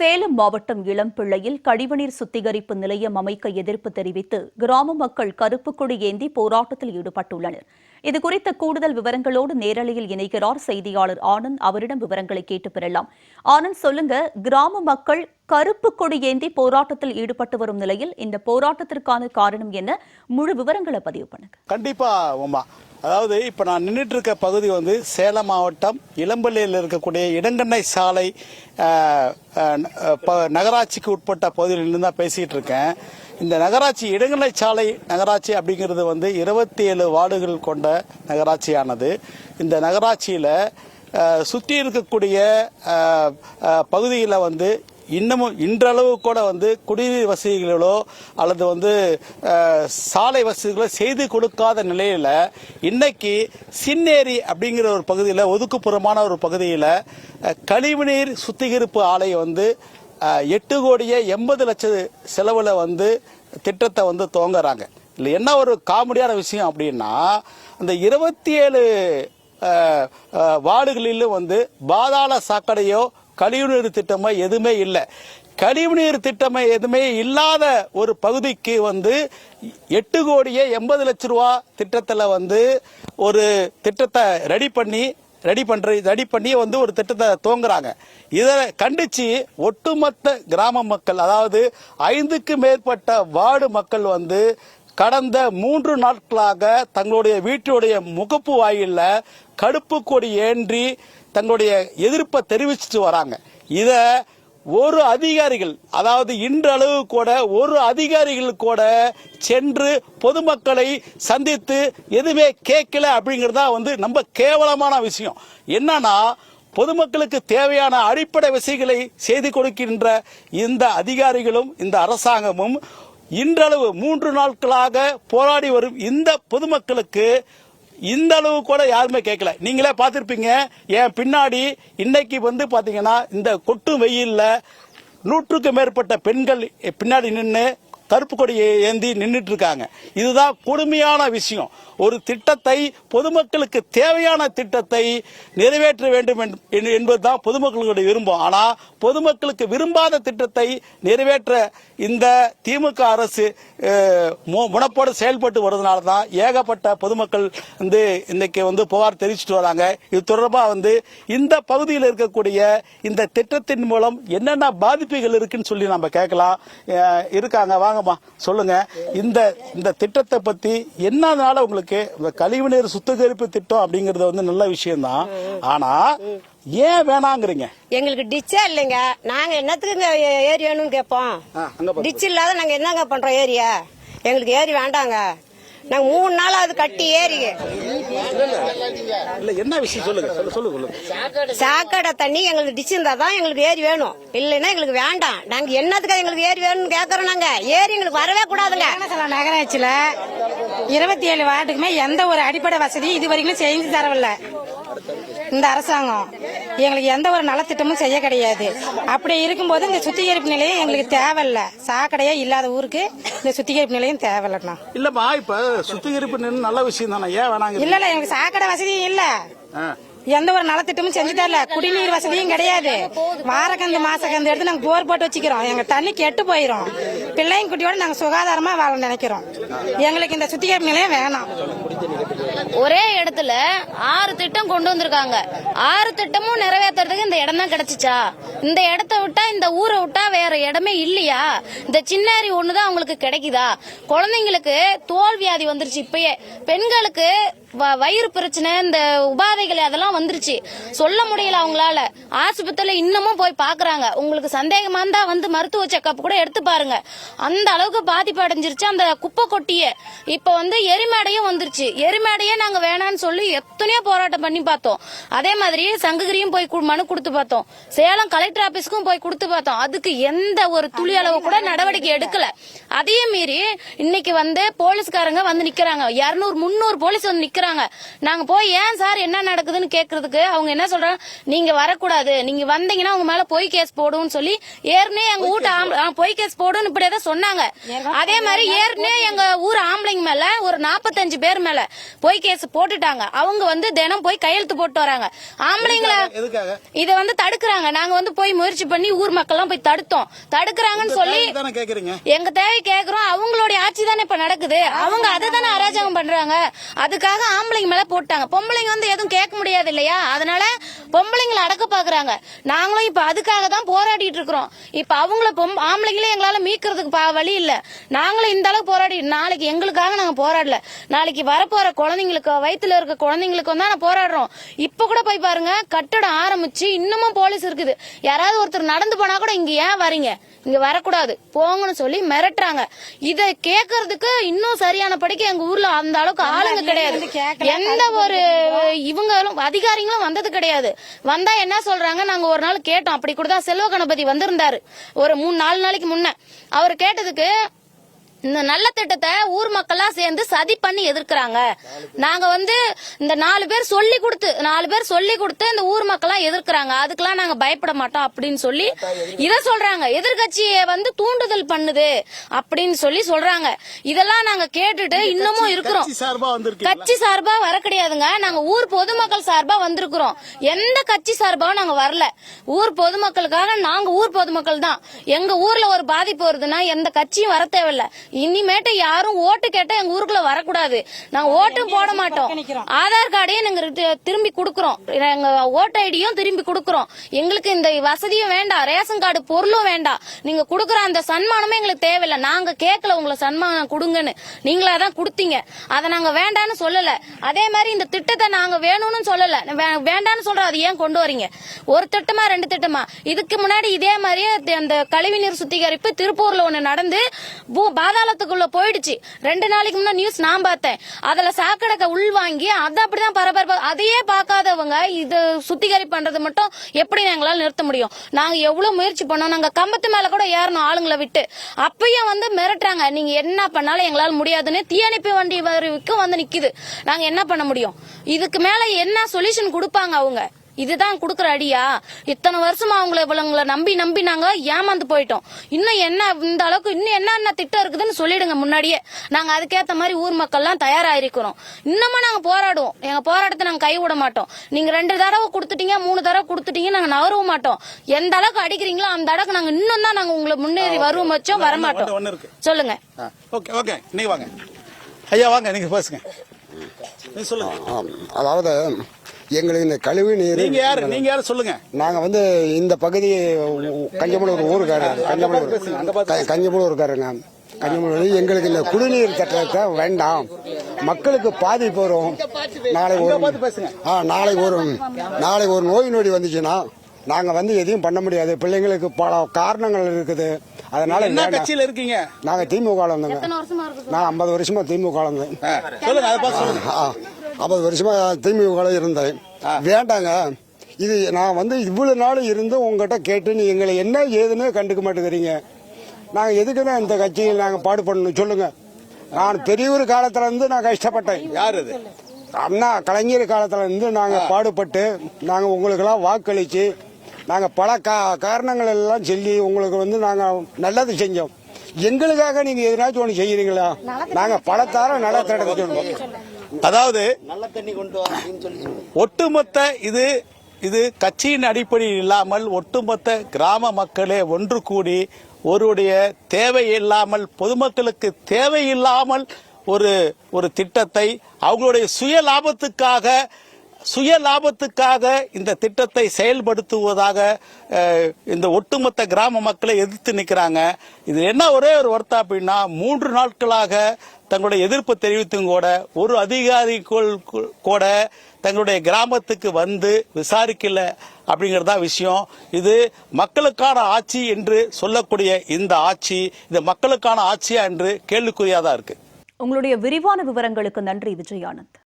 சேலம் மாவட்டம் இளம்பிள்ளையில் கழிவுநீர் சுத்திகரிப்பு நிலையம் அமைக்க எதிர்ப்பு தெரிவித்து கிராம மக்கள் கருப்பு கொடி ஏந்தி போராட்டத்தில் ஈடுபட்டுள்ளனர். இதுகுறித்த கூடுதல் விவரங்களோடு நேரலையில் இணைகிறார் செய்தியாளர் ஆனந்த். அவரிடம் விவரங்களை கேட்டு பெறலாம். ஆனந்த் சொல்லுங்க கிராம மக்கள் கருப்பு கொடி ஏந்தி போராட்டத்தில் ஈடுபட்டு வரும் நிலையில் இந்த போராட்டத்திற்கான காரணம் என்ன? முழு விவரங்களை பதிவு பண்ணுங்க. கண்டிப்பா உமா. அதாவது இப்போ நான் நின்றுட்டு இருக்க பகுதி வந்து சேலம் மாவட்டம் இளம்பள்ளியில் இருக்கக்கூடிய இடங்கண்ணை சாலை நகராட்சிக்கு உட்பட்ட பகுதியிலிருந்து தான் பேசிட்டு இருக்கேன். இந்த நகராட்சி இடங்கண்ணை சாலை நகராட்சி அப்படிங்கிறது வந்து இருபத்தி ஏழு வார்டுகள் கொண்ட நகராட்சியானது. இந்த நகராட்சியில் சுற்றி இருக்கக்கூடிய பகுதியில் வந்து இன்னமும் இன்றளவு கூட வந்து குடிநீர் வசதிகளோ அல்லது வந்து சாலை வசதிகளோ செய்து கொடுக்காத நிலையில் இன்னைக்கு சின்னேரி அப்படிங்கிற ஒரு பகுதியில் ஒதுக்குப்புறமான ஒரு பகுதியில் கழிவுநீர் சுத்திகரிப்பு ஆலை வந்து எட்டு கோடியே எண்பது லட்சம் செலவில் வந்து திட்டத்தை வந்து துவங்குறாங்க. இல்லை என்ன ஒரு காமெடியான விஷயம் அப்படின்னா அந்த இருபத்தி ஏழு வார்டுகளிலும் வந்து பாதாள சாக்கடையோ கழிவுநீர் திட்டமோ எதுவுமே இல்லை. கழிவுநீர் திட்டமே எதுவுமே இல்லாத ஒரு பகுதிக்கு வந்து எட்டு கோடியே எண்பது லட்ச ரூபா திட்டத்தில் வந்து ஒரு திட்டத்தை ரெடி பண்ணி ரெடி பண்ணுற ரெடி பண்ணி வந்து ஒரு திட்டத்தை துவங்குறாங்க. இதை கண்டிச்சு ஒட்டுமொத்த கிராம மக்கள் அதாவது ஐந்துக்கு மேற்பட்ட வார்டு மக்கள் வந்து கடந்த மூன்று நாட்களாக தங்களுடைய வீட்டுடைய முகப்பு வாயில கடுப்பு கொடி ஏன்றி தங்களுடைய எதிர்ப்பை தெரிவிச்சுட்டு வராங்க. இதை ஒரு அதிகாரிகள் அதாவது இன்றளவு கூட ஒரு அதிகாரிகள் கூட சென்று பொதுமக்களை சந்தித்து எதுவுமே கேட்கல அப்படிங்கிறதா வந்து ரொம்ப கேவலமான விஷயம். என்னன்னா பொதுமக்களுக்கு தேவையான அடிப்படை விஷயங்களை செய்து கொடுக்கின்ற இந்த அதிகாரிகளும் இந்த அரசாங்கமும் இன்றளவு மூன்று நாட்களாக போராடி வரும் இந்த பொதுமக்களுக்கு இந்த அளவு கூட யாருமே கேட்கல. நீங்களே பார்த்திருப்பீங்க என் பின்னாடி இன்னைக்கு வந்து பாத்தீங்கன்னா இந்த கொட்டு வெயில்ல நூற்றுக்கும் மேற்பட்ட பெண்கள் பின்னாடி நின்று கருப்பு கொடியை ஏந்தி நின்றுட்டு இருக்காங்க இதுதான் கொடுமையான விஷயம். ஒரு திட்டத்தை பொதுமக்களுக்கு தேவையான திட்டத்தை நிறைவேற்ற வேண்டும் என்பதுதான் பொதுமக்களுடைய விரும்பம் ஆனால் பொதுமக்களுக்கு விரும்பாத திட்டத்தை நிறைவேற்ற இந்த திமுக அரசு முனப்போடு மு- செயல்பட்டு வருவதனால தான் ஏகப்பட்ட பொதுமக்கள் வந்து இன்னைக்கு வந்து புகார் தெரிவிச்சிட்டு வராங்க. இது தொடர்பாக வந்து இந்த பகுதியில் இருக்கக்கூடிய இந்த திட்டத்தின் மூலம் என்னென்ன பாதிப்புகள் இருக்குன்னு சொல்லி நம்ம கேட்கலாம். இருக்காங்க. வாங்க வாங்கம்மா சொல்லுங்க. இந்த இந்த திட்டத்தை பத்தி என்னனால உங்களுக்கு இந்த கழிவுநீர் சுத்திகரிப்பு திட்டம் அப்படிங்கறது வந்து நல்ல விஷயம்தான். ஆனா ஏன் வேணாங்கிறீங்க? எங்களுக்கு டிச்சே இல்லைங்க. நாங்க என்னத்துக்குங்க ஏ- ஏரி வேணும்னு கேட்போம். டிச் இல்லாத நாங்க என்னங்க பண்றோம் ஏரியா? எங்களுக்கு ஏரி வேண்டாங்க. நாங்க மூணு நாள் அது கட்டி ஏரி இல்ல என்ன விஷயம் சொல்லுங்க? சொல்லு சொல்லு சொல்லுங்க சாக்கடை தண்ணி எங்களுக்கு டிச் இருந்தா தான் எங்களுக்கு ஏரி வேணும். இல்லைன்னா எங்களுக்கு வேண்டாம். நாங்க என்னத்துக்கு எங்களுக்கு ஏரி வேணும்னு கேக்குறோம் நாங்க. ஏரி எங்களுக்கு வரவே கூடாதுங்க நகராட்சியில இருபத்தி ஏழு வார்டுக்குமே எந்த ஒரு அடிப்படை வசதியும் இது வரைக்கும் செஞ்சு தரவில்ல. இந்த அரசாங்கம். எங்களுக்கு எந்த ஒரு நலத்திட்டமும் செய்ய கிடையாது. அப்படி இருக்கும்போது இந்த சுத்திகரிப்பு நிலையம் எங்களுக்கு தேவையில்ல. சாக்கடையே இல்லாத ஊருக்கு இந்த சுத்திகரிப்பு நிலையம் தேவையில்லண்ணா. இல்லம்மா இப்ப சுத்திகரிப்பு நல்ல விஷயம் தானே? ஏன் வேணாங்க? இல்ல இல்ல எங்களுக்கு சாக்கடை வசதியும் இல்ல. எந்த ஒரு நலத்திட்டமும் செஞ்சு தரல குடிநீர் வசதியும் கிடையாது. வாரக்கந்து மாசக்கந்து எடுத்து நாங்க போர் போட்டு வச்சுக்கிறோம். எங்க தண்ணி கெட்டு போயிரும். பிள்ளைங்க குட்டியோட நாங்க சுகாதாரமா வாழ நினைக்கிறோம். எங்களுக்கு இந்த சுத்திகரிப்பு நிலையம் வேணாம். ஒரே இடத்துல ஆறு திட்டம் கொண்டு வந்திருக்காங்க. ஆறு திட்டமும் நிறைவேற்றுறதுக்கு இந்த இடம் தான் கிடைச்சிச்சா? இந்த இடத்த விட்டா இந்த ஊரை விட்டா வேற இடமே இல்லையா? இந்த சின்னாரி ஒண்ணுதான் அவங்களுக்கு கிடைக்குதா? குழந்தைங்களுக்கு தோல் வியாதி வந்துருச்சு இப்பயே. பெண்களுக்கு வ- வயிறு பிரச்சனை இந்த உபாதைகள் அதெல்லாம் வந்துருச்சு. சொல்ல முடியல அவங்களால. ஆஸ்பத்திரியில இன்னமும் போய் பாக்குறாங்க. உங்களுக்கு சந்தேகமா இருந்தா வந்து மருத்துவ செக்கப் கூட எடுத்து பாருங்க. அந்த அளவுக்கு பாதிப்பு அடைஞ்சிருச்சு அந்த குப்பை கொட்டிய. இப்ப வந்து எரிமேடையும் வந்துருச்சு. எரிமேடையே நாங்க வேணாம்னு சொல்லி எத்தனையோ போராட்டம் பண்ணி பார்த்தோம். அதே மாதிரி சங்ககிரியும் போய் மனு கொடுத்து பார்த்தோம். சேலம் கலெக்டர் ஆபீஸ்க்கும் போய் கொடுத்து பார்த்தோம். அதுக்கு எந்த ஒரு துளி அளவு கூட நடவடிக்கை எடுக்கல. அதையும் மீறி இன்னைக்கு வந்து போலீஸ்காரங்க வந்து நிக்கிறாங்க. இருநூறு முந்நூறு போலீஸ் வந்து நிக்கிறாங்க. நாங்க போய் ஏன் சார் என்ன நடக்குதுன்னு கேக்குறதுக்கு அவங்க என்ன சொல்றாங்க? நீங்க வரக்கூடாது. நீங்க வந்தீங்கன்னா உங்க மேல பொய் கேஸ் போடுன்னு சொல்லி ஏற்கனவே எங்க வீட்டு ஆம்பளை- பொய் கேஸ் போடுன்னு இப்படி ஏதோ சொன்னாங்க. அதே மாதிரி ஏற்கனவே எங்க ஊர் ஆம்பளைங்க மேல ஒரு நாற்பத்தஞ்சு பேர் மேல பொய் கேஸ் போட்டுட்டாங்க. அவங்க வந்து தினம் போய் கையெழுத்து போட்டு வராங்க. ஆம்பளைங்கள எதுக்காக? இத வந்து தடுக்கிறாங்க. நாங்க வந்து போய் முயற்சி பண்ணி ஊர் மக்கள் எல்லாம் போய் தடுத்தோம். தடுக்கிறாங்கன்னு சொல்லி தானே கேக்குறீங்க? எங்க தேவை கேக்குறோம். அவங்களுடைய ஆட்சி தானே இப்ப நடக்குது. அவங்க அதை தானே அராஜகம் பண்றாங்க. அதுக்காக ஆம்பளைங்க மேல போட்டாங்க. பொம்பளைங்க வந்து எதுவும் கேட்க முடியாது. இல்லையா? அதனால பொம்பளைங்களை அடக்க பாக்குறாங்க. நாங்களும் இப்ப அதுக்காக தான் போராடிட்டு இருக்கிறோம். இப்ப அவங்கள பொம் ஆம்பளைங்களே எங்களால மீட்கிறதுக்கு பா- வழி இல்ல. நாங்களும் இந்த அளவுக்கு போராடி நாளைக்கு எங்களுக்காக நாங்க போராடல. நாளைக்கு வரப்போற குழந்தைங்களுக்கு வயித்துல இருக்க குழந்தைங்களுக்கும் தான் போராடுறோம். இப்ப கூட போய் பாருங்க கட்டடம் ஆரம்பிச்சு இன்னமும் போலீஸ் இருக்குது. யாராவது ஒருத்தர் நடந்து போனா கூட இங்க ஏன் வரீங்க? இங்க வரக்கூடாது. போங்கன்னு சொல்லி மிரட்டுறாங்க. இத கேக்குறதுக்கு இன்னும் சரியான படிக்க எங்க ஊர்ல அந்த அளவுக்கு ஆளுங்க கிடையாது. எந்த ஒரு இவங்களும் அதிகாரிகளும் வந்தது கிடையாது. வந்தா என்ன சொல்றாங்க? நாங்க ஒரு நாள் கேட்டோம். அப்படி கொடுத்தா செல்வ கணபதி வந்திருந்தாரு. ஒரு மூணு நாலு நாளைக்கு முன்ன. அவர் கேட்டதுக்கு இந்த நல்ல திட்டத்தை ஊர் மக்கள்லாம் சேர்ந்து சதி பண்ணி எதிர்க்கிறாங்க. நாங்க வந்து இந்த நாலு பேர் சொல்லி கொடுத்து நாலு பேர் சொல்லி கொடுத்து இந்த ஊர் மக்கள்லாம் எதிர்க்கிறாங்க. அதுக்கெல்லாம் நாங்க பயப்பட மாட்டோம் அப்படின்னு சொல்லி இத சொல்றாங்க. எதிர்கட்சியை வந்து தூண்டுதல் பண்ணுது அப்படின்னு சொல்லி சொல்றாங்க. இதெல்லாம் நாங்க கேட்டுட்டு இன்னமும் இருக்கிறோம். கட்சி சார்பா வந்திருக்கீங்களா? கட்சி சார்பா வர கிடையாதுங்க. நாங்க ஊர் பொதுமக்கள் சார்பா வந்திருக்கிறோம். எந்த கட்சி சார்பாவும் நாங்க வரல. ஊர் பொதுமக்களுக்காக நாங்க ஊர் பொதுமக்கள் தான். எங்க ஊர்ல ஒரு பாதிப்பு வருதுன்னா எந்த கட்சியும் வர தேவையில்ல. இனிமேட்டு யாரும் ஓட்டு கேட்டா எங்க ஊருக்குள்ள வரக்கூடாது. நாங்க ஓட்டும் போட மாட்டோம். ஆதார் கார்டையும் நாங்க திரும்பி கொடுக்கறோம். எங்க ஓட்டு ஐடியும் திரும்பி கொடுக்கறோம். எங்களுக்கு இந்த வசதியும் வேண்டாம். ரேஷன் கார்டு பொருளும் வேண்டாம். நீங்க கொடுக்குற அந்த சன்மானமே எங்களுக்கு தேவையில்லை. நாங்க கேட்கல உங்களை சன்மானம் கொடுங்கன்னு. நீங்களா தான் கொடுத்தீங்க. அதை நாங்க வேண்டான்னு சொல்லல. அதே மாதிரி இந்த திட்டத்தை நாங்க வேணும்னு சொல்லல. வேண்டான்னு சொல்றோம் அது ஏன் கொண்டு வரீங்க? ஒரு திட்டமா ரெண்டு திட்டமா? இதுக்கு முன்னாடி இதே மாதிரியே அந்த கழிவுநீர் சுத்திகரிப்பு திருப்பூர்ல ஒண்ணு நடந்து பூ- பாதாளத்துக்குள்ள போயிடுச்சு. ரெண்டு நாளைக்கு முன்னாடி நியூஸ் நான் பார்த்தேன். அதுல சாக்கடை உள்வாங்கி அதை அப்படிதான் பரபரப்பு அதையே பார்க்காதவங்க இது சுத்திகரிப்பு பண்றது மட்டும் எப்படி எங்களால நிறுத்த முடியும்? நாங்க எவ்வளவு முயற்சி பண்ணோம். நாங்க கம்பத்து மேல கூட ஏறணும் ஆளுங்களை விட்டு. அப்பயும் வந்து மிரட்டுறாங்க. நீங்க என்ன பண்ணாலும் எங்களால முடியாதுன்னு தீயணைப்பு வண்டி வரைக்கும் வந்து நிக்குது. நாங்க என்ன பண்ண முடியும்? இதுக்கு மேல என்ன சொல்யூஷன் கொடுப்பாங்க அவங்க? இதுதான் குடுக்குற அடியா? இத்தனை வருஷமா அவங்கள இவங்களை நம்பி நம்பி நாங்க ஏமாந்து போயிட்டோம். இன்னும் என்ன இந்த அளவுக்கு இன்னும் என்னென்ன திட்டம் இருக்குதுன்னு சொல்லிடுங்க முன்னாடியே. நாங்க அதுக்கேத்த மாதிரி ஊர் மக்கள்லாம் தயாராயிருக்கிறோம். இன்னமும் நாங்க போராடுவோம். எங்க போராட்டத்தை நாங்க கை விட மாட்டோம். நீங்க ரெண்டு தடவை கொடுத்துட்டீங்க மூணு தடவை கொடுத்துட்டீங்க நாங்க நகரவும் மாட்டோம். எந்த அளவுக்கு அடிக்கிறீங்களோ அந்த அளவுக்கு நாங்க இன்னும் தான் நாங்க உங்களை முன்னேறி வருவோம் வச்சோம் வர மாட்டோம். ஒண்ணு இருக்கு. சொல்லுங்க. Okay okay. நீங்க வாங்க. ஐயா வாங்க நீங்க பேசுங்க. சொல்லுங்க. அதாவது எங்களுக்கு இந்த கழிவு நீர் நீங்க யாரு? நீங்க யாரு? சொல்லுங்க. நாங்கள் வந்து இந்த பகுதி கஞ்சமலூர் ஊருக்காரர். கஞ்சமலூர் க- கஞ்சமலூருக்காரங்க கஞ்சமலூர் எங்களுக்கு இந்த குடிநீர் திட்டத்தை வேண்டாம். மக்களுக்கு பாதிப்பு வரும். நாளை ஒரு. ஆ நாளை ஒரு நாளை ஒரு நோய் நொடி வந்துச்சுன்னா நாங்கள் வந்து எதையும் பண்ண முடியாது. பிள்ளைங்களுக்கு பல காரணங்கள் இருக்குது. அதனால என்ன கட்சியில இருக்கீங்க? நாங்கள் திமுக வந்தோங்க எத்தனை வருஷமா இருக்கு நான் ஐம்பது வருஷமா திமுக வந்தேன் ஐம்பது வருஷமா திமுக இருந்தேன். வேண்டாங்க. இது நான் வந்து இவ்வளவு நாள் இருந்து உங்ககிட்ட கேட்டு நீ எங்களை என்ன ஏதுன்னு கண்டுக்க மாட்டேங்கிறீங்க. நாங்கள் எதுக்கு தான் இந்த கட்சியில் நாங்கள் பாடுபடணும்? சொல்லுங்க. நான் பெரியவர் காலத்துல இருந்து நான் கஷ்டப்பட்டேன். யார் இது அண்ணா கலைஞர் காலத்துல இருந்து நாங்கள் பாடுபட்டு நாங்கள் உங்களுக்கெல்லாம் வாக்களிச்சு நாங்கள் பல கா காரணங்கள் எல்லாம் சொல்லி உங்களுக்கு வந்து நாங்கள் நல்லது செஞ்சோம். எங்களுக்காக நீங்க எதனாச்சும் ஒன்று செய்யறீங்களா? நாங்கள் பலத்தார நல்ல தடவை சொல்லுவோம் அதாவது ஒட்டுமொத்த இது இது கட்சியின் அடிப்படையில் இல்லாமல் ஒட்டுமொத்த கிராம மக்களே ஒன்று கூடி ஒருடைய தேவையில்லாமல் பொதுமக்களுக்கு தேவையில்லாமல் ஒரு ஒரு திட்டத்தை அவங்களுடைய சுய லாபத்துக்காக சுய லாபத்துக்காக இந்த திட்டத்தை செயல்படுத்துவதாக இந்த ஒட்டுமொத்த கிராம மக்களை எதிர்த்து நிற்கிறாங்க இது என்ன ஒரே ஒரு வருத்தம் அப்படின்னா மூன்று நாட்களாக தங்களுடைய எதிர்ப்பு தெரிவித்தும் கூட ஒரு அதிகாரிகள் கூட தங்களுடைய கிராமத்துக்கு வந்து விசாரிக்கல அப்படிங்கறதா விஷயம். இது மக்களுக்கான ஆட்சி என்று சொல்லக்கூடிய இந்த ஆட்சி இது மக்களுக்கான ஆட்சியா என்று கேள்விக்குறியாதான் இருக்கு. உங்களுடைய விரிவான விவரங்களுக்கு நன்றி விஜயானந்த்.